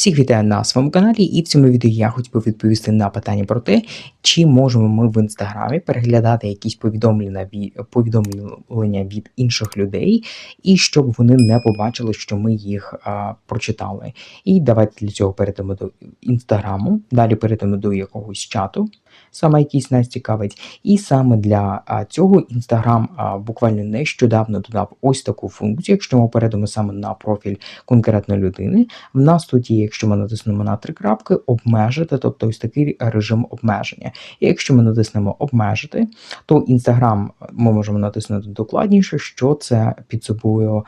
Всіх вітаю на своєму каналі, і в цьому відео я хотів би відповісти на питання про те, чи можемо ми в інстаграмі переглядати якісь повідомлення від повідомлення від інших людей, і щоб вони не побачили, що ми їх а, прочитали. І давайте для цього перейдемо до інстаграму, далі перейдемо до якогось чату, саме якийсь нас цікавить. І саме для цього інстаграм буквально нещодавно додав ось таку функцію. Якщо ми перейдемо саме на профіль конкретної людини, в нас тут є, якщо ми натиснемо на три крапки, обмежити, тобто ось такий режим обмеження. І якщо ми натиснемо обмежити, то Інстаграм ми можемо натиснути докладніше, що це під собою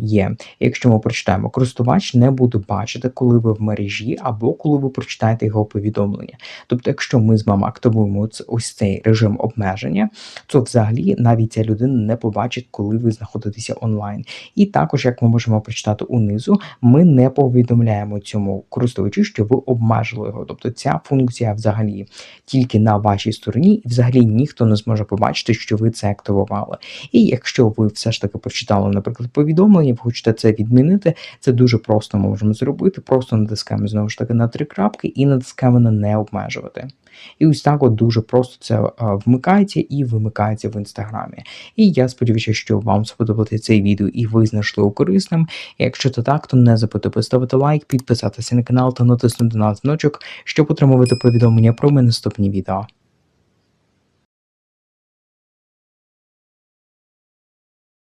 є. Якщо ми прочитаємо, користувач не буде бачити, коли ви в мережі, або коли ви прочитаєте його повідомлення. Тобто, якщо ми з вами активуємо ось цей режим обмеження, то взагалі навіть ця людина не побачить, коли ви знаходитеся онлайн. І також, як ми можемо прочитати унизу, ми не повідомляємо цьому користувачу, що ви обмежили його. Тобто ця функція взагалі тільки на вашій стороні, і взагалі ніхто не зможе побачити, що ви це активували. І якщо ви все ж таки прочитали, наприклад, повідомлення, ви хочете це відмінити, це дуже просто можемо зробити. Просто натискаємо знову ж таки на три крапки і натискаємо на не обмежувати. І ось так от дуже просто це вмикається і вимикається в інстаграмі. І я сподіваюся, що вам сподобалося це відео і ви знайшли його корисним. Якщо це так, то не забудьте поставити лайк, підписатися на канал та натиснути на дзвіночок, щоб отримувати повідомлення про мої наступні відео.